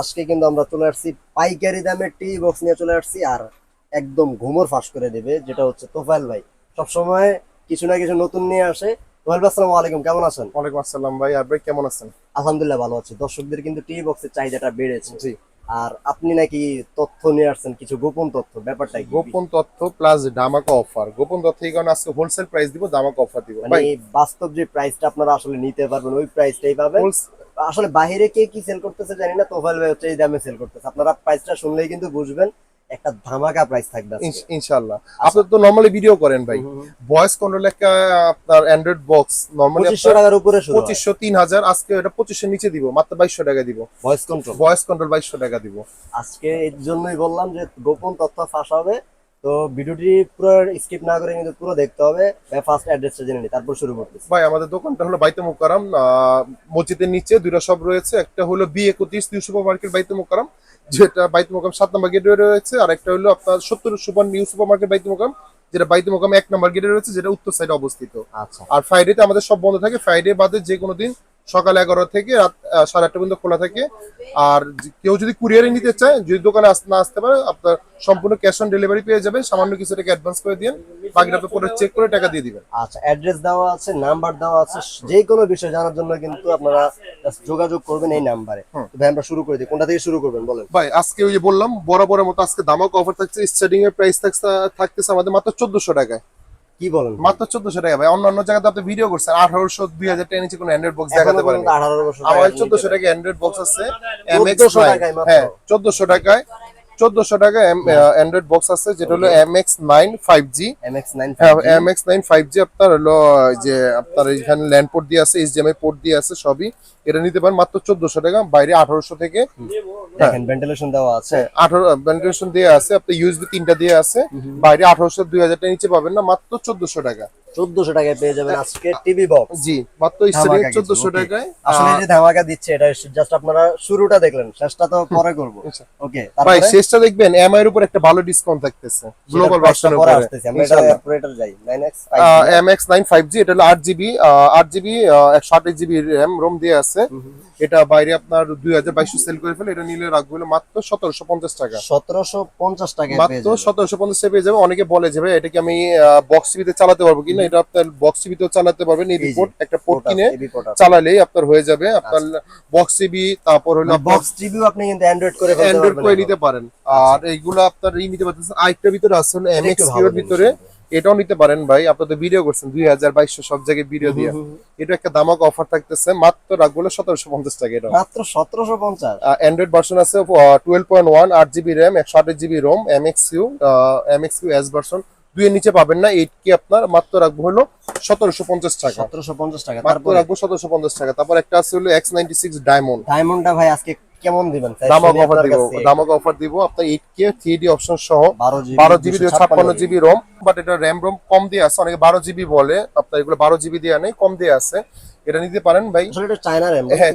আজকে কিন্তু আমরা চলে আসছি পাইকারি দামের টি বক্স নিয়ে চলে আসছি আর একদম ঘুমর ফাঁস করে দেবে যেটা হচ্ছে তোফাইল ভাই। সবসময় কিছু না কিছু নতুন নিয়ে আসে। তোফাইল ভাই আসসালামু আলাইকুম কেমন আছেন? ওয়ালাইকুম আসসালাম ভাই আর ভাই কেমন আছেন? আলহামদুলিল্লাহ ভালো আছি। দর্শকদের কিন্তু টি বক্সের চাহিদাটা বেড়েছে। জি। আর আপনি নাকি তথ্য নিয়ে আসছেন কিছু গোপন তথ্য ব্যাপারটা গোপন তথ্য প্লাস ধামাকা অফার গোপন তথ্য এই কারণে আজকে হোলসেল প্রাইস দিব ধামাকা অফার দিব। মানে বাস্তব যে প্রাইসটা আপনারা আসলে নিতে পারবেন ওই প্রাইসটাই পাবেন। আসলে বাইরে কে কি সেল করতেছে জানি না তোফাইল ভাই হচ্ছে এই দামে সেল করতেছে। আপনারা প্রাইসটা শুনলেই কিন্তু বুঝবেন একটা ধামাকা প্রাইস থাকবে ইনশাআল্লাহ। আপনি তো নরমালি ভিডিও করেন ভাই। ভয়েস কন্ট্রোল একটা আপনার অ্যান্ড্রয়েড বক্স নরমালি পঁচিশশো টাকার উপরে শুরু পঁচিশশো তিন হাজার আজকে এটা পঁচিশশো নিচে দিব মাত্র বাইশশো টাকা দিব। ভয়েস কন্ট্রোল ভয়েস কন্ট্রোল বাইশশো টাকা দিব। আজকে এর জন্যই বললাম যে গোপন তথ্য ফাঁস হবে তো ভিডিওটি পুরো স্কিপ না করে কিন্তু পুরো দেখতে হবে। ফার্স্ট অ্যাড্রেসটা জেনে নিই তারপর শুরু করতেছি ভাই আমাদের দোকানটা হলো বাইতে মোকারাম মসজিদের নিচে দুইটা সব রয়েছে। একটা হলো বি একত্রিশ নিউ সুপার মার্কেট বাইতে মোকারাম যেটা বাইতে মোকাম সাত নম্বর গেটে রয়েছে। আর একটা হলো আপনার সত্তর সুপার নিউ সুপার মার্কেট বাইতে মোকাম যেটা বাইতে মোকাম এক নম্বর গেটে রয়েছে যেটা উত্তর সাইডে অবস্থিত। আচ্ছা। আর ফ্রাইডেতে আমাদের সব বন্ধ থাকে। ফ্রাইডে বাদে যে কোনো দিন সকাল এগারো থেকে রাত সাড়ে আটটা পর্যন্ত খোলা থাকে। আর কেউ যদি কুরিয়ারে নিতে চায় যদি দোকানে না আসতে পারে আপনার সম্পূর্ণ ক্যাশ অন ডেলিভারি পেয়ে যাবেন। সামান্য কিছু টাকা অ্যাডভান্স করে দিন বাকিটা আপনি পরে চেক করে টাকা দিয়ে দিবেন। আচ্ছা অ্যাড্রেস দেওয়া আছে নাম্বার দেওয়া আছে যে কোনো বিষয় জানার জন্য কিন্তু আপনারা যোগাযোগ করবেন এই নাম্বারে ভাই আমরা শুরু করে দিই। কোনটা থেকে শুরু করবেন বলেন। ভাই আজকে ওই যে বললাম বরাবরের মতো আজকে দামাক অফার থাকছে স্টার্টিং এর প্রাইস থাকছে থাকতেছে আমাদের মাত্র চোদ্দশো টাকায়। কি বলেন মাত্র চোদ্দশো টাকা ভাই। অন্যান্য জায়গাতে আপনি ভিডিও করছেন। আঠারোশো দুই হাজার টাকা নিচে কোনো অ্যান্ড্রয়েড বক্স দেখাতে পারেন। আমার চোদ্দশো টাকা অ্যান্ড্রয়েড বক্স আছে 1400 মাত্র? হ্যাঁ চোদ্দশো টাকায় চোদ্দশো টাকা অ্যান্ড্রয়েড বক্স আছে যেটা হলো M X nine five G M X nine M X nine five G আপনার হলো যে আপনার এখানে ল্যান্ড পোর্ট দিয়ে আছে এইচডিএমআই পোর্ট দিয়ে আছে সবই। এটা নিতে পারেন মাত্র চোদ্দশো টাকা বাইরে আঠারোশো থেকে দেখেন ভেন্টিলেশন দেওয়া আছে। হ্যাঁ আঠারো ভেন্টিলেশন দিয়ে আছে আপনি ইউএসবি তিনটা দিয়ে আছে। বাইরে আঠারোশো দুই হাজার টাকা নিচে পাবেন না মাত্র চোদ্দশো টাকা। চোদ্দশো টাকায় পেয়ে যাবেন আজকে টিভি বক্স জি মাত্র স্টার্টিং চোদ্দশো টাকায় আসলে যে ধামাকা দিচ্ছে এটা জাস্ট আপনারা শুরুটা দেখলেন শেষটা তো পরে করব। আচ্ছা। ওকে ভাই শেষটা দেখবেন এম এর উপর একটা ভালো ডিসকাউন্ট থাকতেছে গ্লোবাল ভার্সনের পরে উপরে। আসতেছি আমরা এটা অপারেটর যাই। 9x M X nine five এটা হলো আট জিবি আট জিবি একশো আঠাশ জিবি র্যাম রোম দিয়ে আছে। এটা বাইরে আপনার দুই হাজার বাইশশো সেল করে ফেলে এটা নিলে রাখব হলো মাত্র সতেরোশো পঞ্চাশ টাকা। 1750 টাকায় পেয়ে মাত্র যাবেন। সতেরোশো পঞ্চাশ পেয়ে যাবে অনেকে বলে যে ভাই এটা কি আমি বক্স টিভিতে চালাতে পারব কিনা এটা আপনার বক্স টিভিতেও চালাতে পারবেন এই এই যে, পোর্ট একটা পোর্ট কিনে চালালেই আপনার হয়ে যাবে আপনার বক্স টিভি তারপর হলো বক্স টিভিও আপনি কিন্তু অ্যান্ড্রয়েড করে অ্যান্ড্রয়েড করে নিতে পারেন। আর এইগুলো আপনার ই নিতে পারতেছেন আরেকটার ভিতরে আছে এমএক্স এর ভিতরে এটাও নিতে পারেন ভাই আপনাদের ভিডিও করছেন দুই হাজার বাইশশো সব জায়গায় ভিডিও দিয়ে। এটা একটা দামাক অফার থাকতেছে মাত্র রাখব সতেরোশো পঞ্চাশ টাকা এটা মাত্র 1750 অ্যান্ড্রয়েড ভার্সন আছে টুয়েলভ পয়েন্ট ওয়ান আট জিবি র্যাম একশো আঠাশ GB ROM M X U M X U S version দুইয়ের নিচে পাবেন না এইট কি আপনার মাত্র রাখব হলো সতেরোশো পঞ্চাশ টাকা। 1750 টাকা। মাত্র রাখব সতেরোশো পঞ্চাশ টাকা। তারপর একটা আছে হলো এক্স নাইনটি সিক্স ডায়মন্ড ডায়মন্ডটা ভাই আজকে কেমন দিবেন? দামাক অফার দিব দামাক অফার দিব। আপনার eight K three D option সহ বারো জিবি ছাপ্পান্ন জিবি রোম বাট এটা র্যাম রোম কম দিয়ে আছে। অনেকে বারো জিবি বলে আপনার এগুলো বারো জিবি দেওয়া নেই কম দিয়ে আছে। এটা নিতে পারেন ভাই। চায়না র্যাম হ্যাঁ,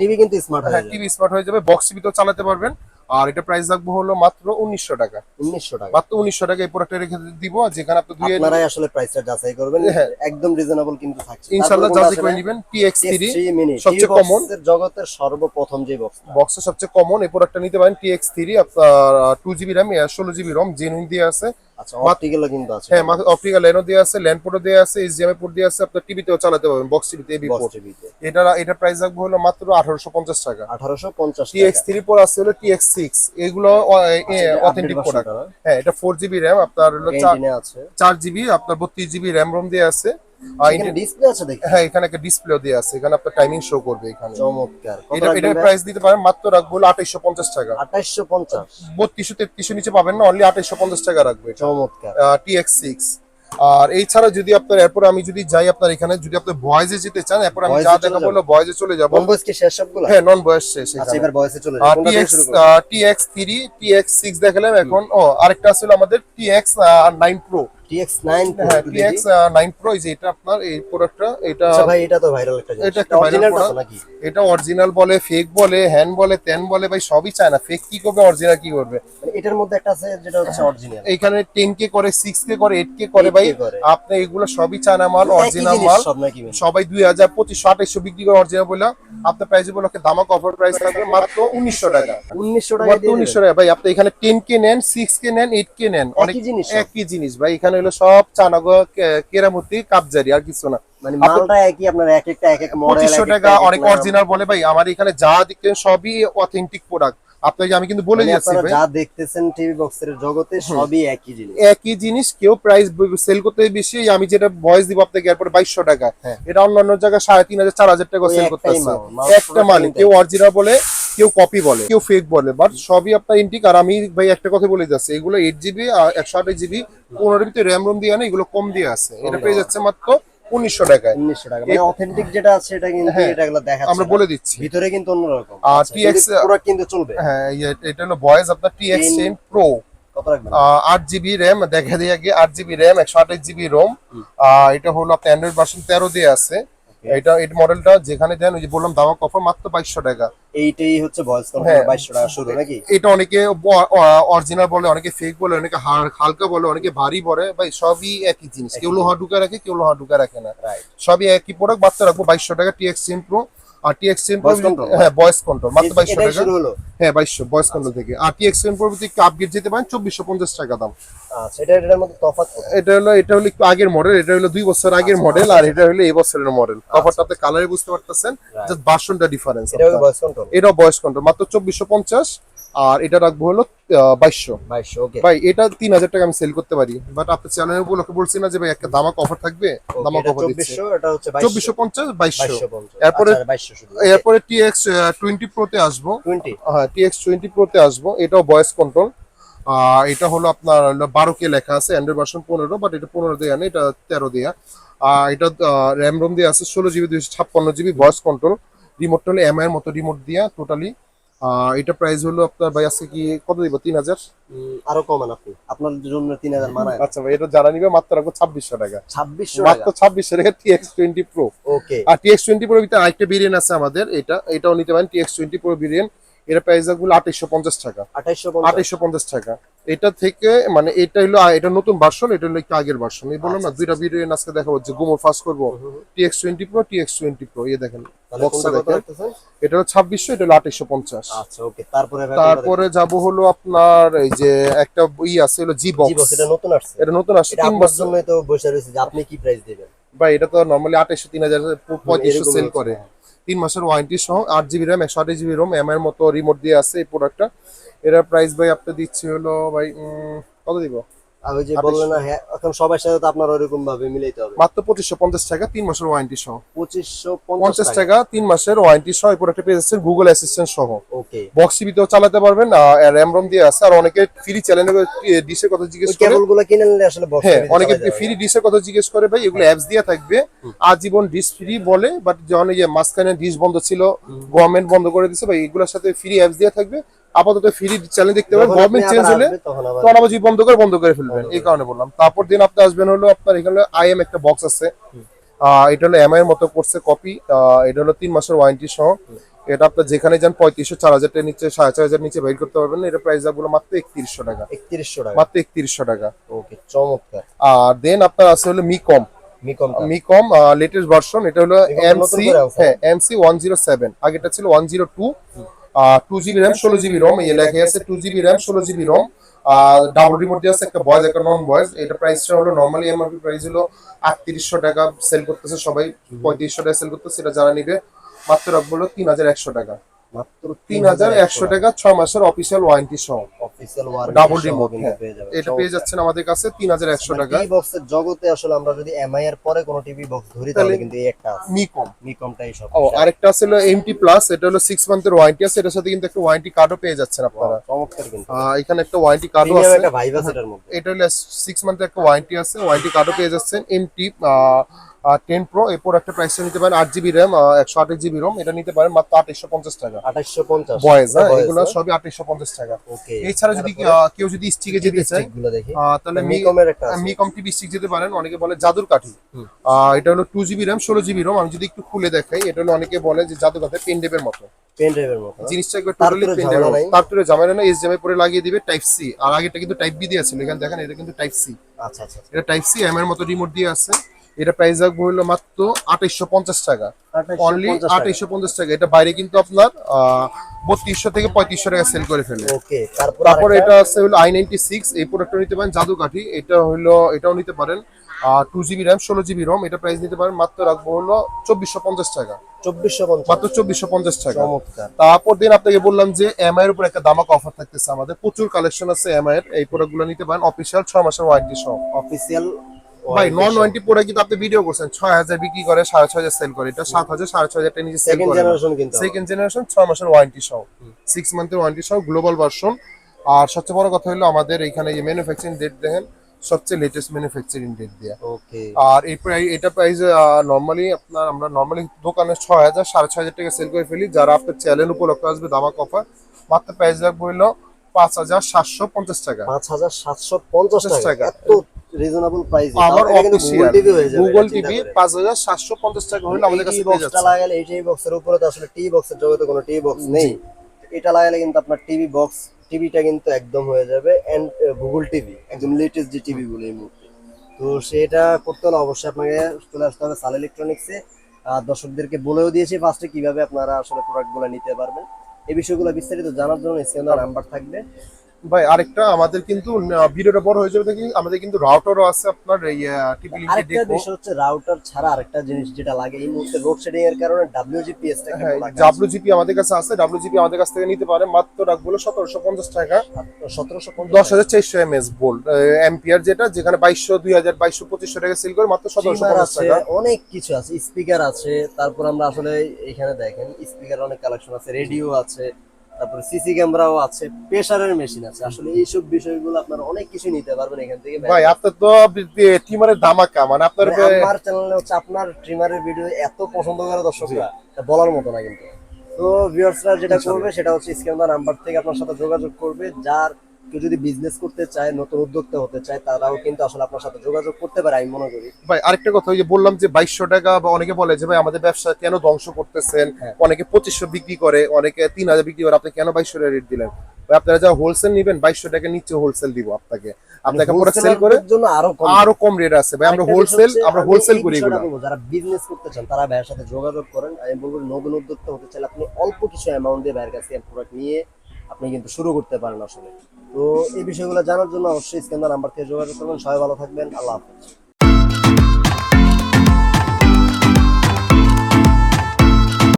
টিভি কিন্তু স্মার্ট হয়ে হ্যাঁ যাবে। টিভি স্মার্ট হয়ে যাবে বক্স টিভি তো চালাতে পারবেন। আর এটা প্রাইস রাখব হলো মাত্র উনিশশো টাকা। 1900 টাকা। মাত্র উনিশশো টাকা এই প্রোডাক্টটা রেখে দিব আর যেখানে আপনি দুই আপনারাই আসলে প্রাইসটা যাচাই করবেন হ্যাঁ। একদম রিজনেবল কিন্তু থাকছে। ইনশাআল্লাহ যাচাই করে নেবেন টিএক্স থ্রি S3 mini সবচেয়ে কমন জগতের সর্বপ্রথম যে বক্স বক্সের সবচেয়ে কমন এই প্রোডাক্টটা নিতে পারেন টিএক্স থ্রি আপনার টু জিবি র্যাম ষোলো জিবি রম জেনুইন দিয়ে আছে। আচ্ছা অপটিক্যালও কিন্তু আছে। হ্যাঁ অপটিক্যাল লেনো দিয়ে আছে ল্যান্ড পোর্টও দিয়ে আছে এইচডিএমআই পোর্ট দিয়ে আছে আপনার টিভিতেও চালাতে পারবেন বক্স টিভিতে এবি পোর্ট এটা এটা প্রাইস রাখব হলো মাত্র আঠারোশো পঞ্চাশ টাকা। 1850 টিএক্স টাকা। থ্রি পর আছে হলো টিএক্স সিক্স এগুলো অথেন্টিক update প্রোডাক্ট version টা না? হ্যাঁ এটা ফোর জিবি র্যাম আপনার হলো চার- ক্যান্টিনে আছে। জিবি আপনার বত্রিশ জিবি র্যাম রোম দিয়ে আছে। এখানে ডিসপ্লে আছে দেখি। হ্যাঁ এখানে একটা ডিসপ্লে দিয়ে আছে। এখানে আপনার টাইমিং শো করবে এখানে। চমৎকার। কত এটা রাখবেন এটার ভাই? প্রাইস দিতে পারেন মাত্র রাখব হলো আঠাইশশো পঞ্চাশ টাকা। 2850 বত্রিশশো তেত্রিশশো নিচে পাবেন না অনলি আঠাইশশো পঞ্চাশ টাকা রাখবে চমৎকার। টিএক্স সিক্স আর এই ছাড়া যদি আপনার এরপর আমি যদি যাই আপনার এখানে যদি আপনি ভয়েসে যেতে চান এরপর আমি যা দেখাবো হলো ভয়েসে চলে যাব। কি শেষ সবগুলো? হ্যাঁ নন ভয়েস শেষ আচ্ছা এবার চলে টিএক্স টিএক্স টিএক্স সিক্স দেখালাম এখন। ও আরেকটা ছিল আমাদের TX nine pro TX nine হ্যাঁ টিএক্স নাইন এই এটা আপনার এই প্রোডাক্টটা এটা আচ্ছা ভাই এটা তো ভাইরাল একটা জিনিস। এটা একটা product। নাকি? এটা অরিজিনাল বলে ফেক বলে হ্যান্ড বলে তেন বলে ভাই সবই চায় না। ফেক কি করবে অরিজিনাল কি করবে? মানে এটার মধ্যে একটা আছে যেটা হচ্ছে অরিজিনাল টেন কে করে সিক্স কে করে এইট কে করে ভাই। আপনি এগুলো সবই চায়না মাল অরিজিনাল মাল? সবাই দুই হাজার পঁচিশশো আঠাইশশো বিক্রি করে অরিজিনাল বলে আপনার প্রাইস বলে দামাক অফার প্রাইস থাকবে মাত্র উনিশশো টাকা। উনিশশো টাকা মাত্র দিয়ে উনিশশো দিবেন? টাকা। ভাই আপনি এখানে টেন কে নেন সিক্স কে নেন এইট কে নেন। অনেক? একই জিনিস ভাই। এখানে হলো সব চানাগো কেরামতি কাপজারি আর কিছু না। মানে মালটা একই আপনার এক একটা এক এক মডেল পঁচিশশো টাকা অনেক অরিজিনাল বলে ভাই আমার এখানে যা দেখতেন সবই অথেন্টিক প্রোডাক্ট আপনাকে আমি কিন্তু বলে দিয়েছি মানে ভাই। যা দেখতেছেন টিভি বক্সের জগতে সবই একই জিনিস। একই জিনিস কেউ প্রাইস সেল করতে বেশি আমি যেটা ভয়েস দিব আপনাকে এরপর বাইশশো টাকা। হ্যাঁ। এটা অন্যান্য জায়গায় সাড়ে তিন হাজার চার হাজার টাকা সেল করতেছে একটা মানে কেউ অরিজিনাল বলে কেউ কপি বলে কেউ ফেক বলে বাট সবই আপনার ইন্টিক আর আমি ভাই একটা কথা বলে যাচ্ছি এগুলো এইট জিবি আর একশো আঠাশ জিবি পনেরো ভিতরে র্যাম রোম দিয়ে না এগুলো কম দিয়ে আছে। এটা পেয়ে যাচ্ছে মাত্র উনিশশো টাকায়। উনিশশো টাকা। মানে অথেন্টিক যেটা আছে সেটা কিন্তু হ্যাঁ, এটা গুলো আমরা বলে দিচ্ছি। ভিতরে কিন্তু অন্যরকম। আর আচ্ছা, কিন্তু চলবে। হ্যাঁ এটা হলো আপনার টেন প্রো আট জিবি র্যাম দেখা দিয়ে আগে আট জিবি র্যাম একশো আঠাশ জিবি রোম এটা হলো আপনার অ্যান্ড্রয়েড ভার্সন তেরো দিয়ে আছে। এটা এই মডেলটা যেখানে দেন ওই যে বললাম দামা অফার মাত্র বাইশশো টাকা। এইটাই হচ্ছে ভয়েস। কন্ট্রোল বাইশশো টাকা শুরু নাকি? এটা অনেকে অরিজিনাল বলে অনেকে ফেক বলে অনেকে হালকা বলে অনেকে ভারী বলে ভাই সবই একই জিনিস। কেউ লোহা ঢুকা রাখে কেউ লোহা ঢুকা রাখে না। রাইট সবই একই প্রোডাক্ট বাচ্চা রাখব বাইশশো টাকা টিএক্স প্রো আর T X ten pro Voice control? হ্যাঁ ভয়েস কন্ট্রোল মাত্র বাইশশো টাকা। হ্যাঁ বাইশশো ভয়েস কন্ট্রোল থেকে। আর টি এক্স টেন প্রো একটু আপগ্রেড যেতে পারেন চব্বিশশো পঞ্চাশ টাকা দাম। আচ্ছা এটা হলো এটা হলো একটু আগের মডেল এটা হলো দুই বছর আগের মডেল আর এটা হলো এই বছরের মডেল তফাৎটা আপনি কালারে বুঝতে পারতেছেন জাস্ট ভার্সনটা ডিফারেন্স এটা ভয়েস কন্ট্রোল মাত্র চব্বিশশো পঞ্চাশ। আর এটা রাখব হলো বাইশশো। বাইশশো ওকে ভাই এটা তিন হাজার টাকা আমি সেল করতে পারি। বাট আপনার চ্যানেলের উপলক্ষে বলছি না যে ভাই একটা দামাক অফার থাকবে দামাক অফার দিচ্ছে। চব্বিশশো পঞ্চাশ বাইশশো। এরপরে আচ্ছা, এরপরে টি এক্স টোয়েন্টি প্রোতে আসব। হ্যাঁ টি এক্স টোয়েন্টি প্রোতে আসব। এটাও ভয়েস কন্ট্রোল এটা হলো আপনার বারো কে লেখা আছে অ্যান্ড্রয়েড ভার্সন পনেরো বাট এটা পনেরো দেওয়া নেই এটা তেরো দেওয়া আর এটা র্যাম রোম দিয়ে আছে ষোলো জিবি দুইশো ছাপ্পান্ন জিবি ভয়েস কন্ট্রোল রিমোটটা হলো এম এর মতো রিমোট দিয়া টোটালি এটা প্রাইস হলো আপনার ভাই আজকে কি কত দিব? তিন হাজার? আরও কমান আপনি। আপনার জন্য তিন হাজার মানায়। আচ্ছা ভাই এটা যারা নিবে মাত্র রাখব ছাব্বিশশো টাকা। ছাব্বিশশো মাত্র ছাব্বিশশো টাকা T X twenty pro okay আর টি এক্স টোয়েন্টি প্রো ভিতরে আরেকটা ভেরিয়েন্ট আছে আমাদের এটা এটাও নিতে পারেন T X twenty pro variant এর প্রাইস রাখব আঠাইশশো পঞ্চাশ টাকা। আঠাইশশো পঞ্চাশ। টাকা। এটা থেকে মানে এটা হলো এটা নতুন ভার্সন এটা হলো একটু আগের ভার্সন এই বললাম না আচ্ছা, দুইটা ভিডিও আজকে দেখাবো যে গুমো ফাস্ট করব। T X twenty pro T X twenty pro ইয়ে দেখেন তাহলে বক্সে কোনটা কত দেখেন। এটা হলো ছাব্বিশশো এটা হলো আঠাইশশো পঞ্চাশ। আচ্ছা ওকে তারপরে তারপরে যাব হলো আপনার এই যে একটা ই আছে হলো জি বক্স এটা নতুন আসছে। এটা নতুন আসছে তিন বছর। জন্যই তো বসে রয়েছে যে আপনি কি প্রাইস দিবেন? ভাই এটা তো নর্মালি আঠাইশো তিন হাজার পঁয়ত্রিশশো সেল করে। হ্যাঁ। তিন মাসের ওয়ারেন্টি সহ আট জিবি র্যাম একশো আঠাশ জিবি রোম এম এর মতো রিমোট দিয়ে আছে এই প্রোডাক্টটা এটার প্রাইস ভাই আপনার দিচ্ছি হলো ভাই কত দিব? আর যে বললেন না হ্যাঁ এখন সবার সাথে তো আপনার ওরকম ভাবে মিলাইতে হবে। মাত্র পঁচিশশো পঞ্চাশ টাকা তিন মাসের ওয়ারেন্টি সহ। পঁচিশশো পঞ্চাশ টাকা। তিন মাসের ওয়ারেন্টি সহ পেয়ে যাচ্ছেন গুগল অ্যাসিস্ট্যান্ট সহ। ওকে বক্স টিভিতেও চালাতে পারবেন র্যাম রোম দিয়ে আছে আর অনেকে ফ্রি চ্যানেল ডিশের কথা জিজ্ঞেস করে। কেবলগুলো কিনে নিলে আসলে বক্স হ্যাঁ অনেকে ফ্রি ডিশের কথা জিজ্ঞেস করে ভাই এগুলো অ্যাপস দিয়ে থাকবে? আজীবন ডিস ফ্রি বলে বাট যখন এই মাঝখানে ডিশ বন্ধ ছিল গভর্নমেন্ট বন্ধ করে দিছে ভাই এগুলোর সাথে ফ্রি অ্যাপস দিয়ে থাকবে আপাতত ফ্রি চ্যানেল দেখতে পাবেন গভর্নমেন্ট চেঞ্জ হলে তখন আবার বন্ধ করে বন্ধ করে ফেলবেন। এই কারণে বললাম। তারপর দিন আপনি আসবেন হলো আপনার এখানে আইএম একটা বক্স আছে। এটা হলো এমআই এর মতো করছে কপি এটা হলো তিন মাসের ওয়ারেন্টি সহ। এটা আপনার যেখানে যান পঁয়ত্রিশশো চার হাজার টাকার নিচে সাড়ে চার হাজার নিচে বাইর করতে পারবেন এটা প্রাইসগুলো মাত্র একত্রিশশো টাকা। একত্রিশশো টাকা। মাত্র একত্রিশশো টাকা। ওকে চমৎকার। আর দেন আপনার আছে হলো মিকম মিকম মিকম লেটেস্ট ভার্সন এটা হলো এমসি। হ্যাঁ এমসি ওয়ান জিরো সেভেন আগেটা ছিল one zero two two GB RAM ষোলো জিবি রম এই লেখা আছে টু জিবি র্যাম ষোলো জিবি রম ডাবল রিমোট দিয়ে আছে একটা বয়েজ একটা নন বয়েজ এটা প্রাইসটা হলো নর্মালি এমআরপি প্রাইস হলো আটত্রিশশো টাকা সেল করতেছে সবাই, পঁয়ত্রিশশো টাকা সেল করতেছে সেটা যারা নিবে, মাত্র রাখব হলো তিন হাজার একশো টাকা। মাত্র তিন হাজার একশো টাকা ছয় মাসের অফিসিয়াল ওয়ারেন্টি সহ। অফিসিয়াল ডাবল রিমোট কিন্তু এটা পেয়ে যাচ্ছেন আমাদের কাছে তিন হাজার একশো টাকা। টিভি বক্সের জগতে আসলে আমরা যদি এমআই এর পরে কোনো টিভি বক্স ধরি তাহলে কিন্তু এই একটা সব। ও আরেকটা আছে হলো এমটি প্লাস এটা হলো সিক্স মান্থের ওয়ারেন্টি আছে এটার সাথে কিন্তু একটা ওয়ারেন্টি কার্ডও পেয়ে যাচ্ছেন আপনারা। চমৎকার কিন্তু। এখানে একটা ওয়ারেন্টি কার্ডও আছে। একটা এটার মধ্যে। এটা হলো সিক্স মান্থের একটা ওয়ারেন্টি আছে ওয়ারেন্টি কার্ডও পেয়ে যাচ্ছেন এমটি টেন প্রো এই প্রোডাক্টের প্রাইসটা নিতে পারেন আট জিবি র্যাম একশো আঠাশ জিবি রোম এটা নিতে পারেন মাত্র আঠাইশশো পঞ্চাশ টাকা। আঠাশশো পঞ্চাশ। বয়েজ হ্যাঁ এগুলো সবই আঠাইশশো পঞ্চাশ টাকা। এছাড়া যদি কেউ যদি স্টিকে যেতে চায় তাহলে মিকমের একটা আছে। মিকম টিভি স্টিক যেতে পারেন অনেকে বলে জাদুর কাঠি। এটা হলো টু জিবি র্যাম ষোলো জিবি রোম আমি যদি একটু খুলে দেখাই এটা হলো অনেকে বলে যে জাদুর কাঠি পেন ডেপের মতো। পেন ড্রাইভের মতো না? জিনিসটা একবার টোটালি পেন ঝামেলা নাই? ঝামেলা না এসডিএমআই পরে লাগিয়ে দিবে টাইপ সি আর আগেটা কিন্তু টাইপ বি দিয়ে ছিল এখানে দেখেন এটা কিন্তু টাইপ সি আচ্ছা আচ্ছা এটা টাইপ সি এম এর মতো রিমোট দিয়ে আছে। এটা প্রাইস রাখব হলো মাত্র আঠাইশশো পঞ্চাশ টাকা। অনলি আঠাইশশো পঞ্চাশ টাকা। এটা বাইরে কিন্তু আপনার বত্রিশশো থেকে পঁয়ত্রিশশো টাকা সেল করে ফেলে। তারপর এটা আছে হলো আই নাইনটি সিক্স এই প্রোডাক্টটা নিতে পারেন জাদু কাঠি এটা হলো এটাও নিতে পারেন। টু জিবি র্যাম ষোলো জিবি রোম এটা প্রাইস নিতে পারেন মাত্র রাখব হলো চব্বিশশো পঞ্চাশ টাকা। চব্বিশশো মাত্র চব্বিশশো পঞ্চাশ টাকা। চমৎকার। তারপর দিন আপনাকে বললাম যে এমআই এর উপর একটা দামাক অফার থাকতেছে আমাদের। প্রচুর কালেকশন আছে এমআই এর। এই প্রোডাক্টগুলো নিতে পারেন। অফিসিয়াল ছয় মাসের ওয়ারেন্টি সহ। অফিসিয়াল ভাই নন ওয়ারেন্টি প্রোডাক্ট কিন্তু আপনি ভিডিও করছেন। ছয় হাজার বিক্রি করে সাড়ে ছয় হাজার সেল করে। এটা সাত হাজার সাড়ে ছয় হাজার সেল সেকেন্ড করে জেনারেশন সেকেন্ড জেনারেশন ছয় মাসের ওয়ারেন্টি সহ। সিক্স মান্থের ওয়ারেন্টি সহ গ্লোবাল ভার্সন আর সবচেয়ে বড় কথা হলো আমাদের এখানে ম্যানুফ্যাকচারিং ডেট দেখেন সবচেয়ে লেটেস্ট ম্যানুফ্যাকচারিং ডেট দেয়া। ওকে আর এই প্রাই এটা প্রাইস নর্মালি আপনার আমরা নর্মালি দোকানে ছয় হাজার সাড়ে ছয় হাজার টাকা সেল করে ফেলি। যারা আপনার চ্যানেল উপলক্ষে আসবে দামাক অফার মাত্র প্রাইস রাখব হলো পাঁচ হাজার সাতশো পঞ্চাশ টাকা। পাঁচ হাজার সাতশো পঞ্চাশ টাকা। রিজনেবল প্রাইস আমার অফিসিয়াল গুগল টিভি পাঁচ হাজার সাতশো পঞ্চাশ টাকা হলে আমাদের কাছে পেয়ে যাচ্ছে। লাগালে এই টিভি বক্সের উপরে তো আসলে টিভি বক্সের জগতে কোনো টিভি বক্স নেই। এটা লাগালে কিন্তু আপনার টিভি বক্স টিভিটা কিন্তু একদম হয়ে যাবে অ্যান্ড গুগল টিভি একদম লেটেস্ট যে টিভি গুলো এই মুহূর্তে। তো সেটা করতে হলে অবশ্যই আপনাকে চলে আসতে হবে সাল ইলেকট্রনিক্সে দর্শকদেরকে বলেও দিয়েছি ফার্স্টে কীভাবে আপনারা আসলে প্রোডাক্টগুলো নিতে পারবেন। এই বিষয়গুলো বিস্তারিত জানার জন্য স্ক্রিনে নাম্বার থাকবে। ভাই আরেকটা আমাদের কিন্তু ভিডিওটা বড় হয়ে যাবে দেখি। আমাদের কিন্তু রাউটারও আছে আপনার এই টিভি লিঙ্কে আরেকটা বিষয় হচ্ছে রাউটার ছাড়া আরেকটা জিনিস যেটা লাগে এই মুহূর্তে লোড শেডিং এর কারণে ডাব্লিউজিপিএস টা হ্যাঁ কিন্তু লাগে ডাব্লিউজিপি আমাদের কাছে আছে ডাব্লিউজিপি আমাদের কাছ থেকে নিতে পারে মাত্র রাখব সতেরোশো পঞ্চাশ টাকা। সতেরোশো দশ হাজার চারশো এমএস ভোল্ট এম্পিয়ার যেটা যেখানে বাইশশো দুই হাজার বাইশশো পঁচিশশো টাকা সেল করে মাত্র সতেরোশো ট্রিমার পঞ্চাশ আছে টাকা। অনেক কিছু আছে স্পিকার আছে তারপর আমরা আসলে এখানে দেখেন স্পিকার অনেক কালেকশন আছে রেডিও আছে তারপর সিসি ক্যামেরাও আছে প্রেসারের মেশিন আছে। আসলে এইসব বিষয়গুলো আপনারা অনেক কিছু নিতে পারবেন এখান থেকে ভাই। আপনার তো ট্রিমারের ধামাকা মানে আপনার মানে আমার চ্যানেলে হচ্ছে আপনার ট্রিমারের ভিডিও এত পছন্দ করে দর্শকরা বলার মতো না কিন্তু। তো ভিউয়ার্সরা যেটা করবে সেটা হচ্ছে স্ক্যানার নাম্বার থেকে আপনার সাথে যোগাযোগ করবে যার কেউ যদি বিজনেস করতে চায় নতুন উদ্যোক্তা হতে চায় তারাও কিন্তু আসলে আপনার সাথে যোগাযোগ করতে পারে আমি মনে করি। ভাই আরেকটা কথা ওই যে বললাম যে বাইশশো টাকা বা অনেকে বলে যে ভাই আমাদের ব্যবসা কেন ধ্বংস করতেছেন? হ্যাঁ। অনেকে পঁচিশশো বিক্রি করে অনেকে তিন হাজার বিক্রি করে আপনি কেন বাইশশো টাকা রেট দিলেন? ভাই আপনারা যা হোলসেল নিবেন বাইশশো টাকা নিচে হোলসেল দিব আপনাকে। আপনাকে পুরো সেল করে জন্য আরও কম। আরও কম রেট আছে। ভাই আমরা হোলসেল আমরা হোলসেল করি এগুলো। যারা বিজনেস করতে চান তারা ভাইয়ের সাথে যোগাযোগ করেন। আমি বলব নতুন উদ্যোক্তা হতে চাইলে আপনি অল্প কিছু অ্যামাউন্ট দিয়ে ভাইয়ের কাছে প্রোডাক্ট নিয়ে আপনি কিন্তু শুরু করতে পারেন আসলে। তো এই বিষয়গুলো জানার জন্য অবশ্যই স্ক্যানার নাম্বার থেকে যোগাযোগ করবেন। সবাই ভালো থাকবেন। আল্লাহ হাফেজ।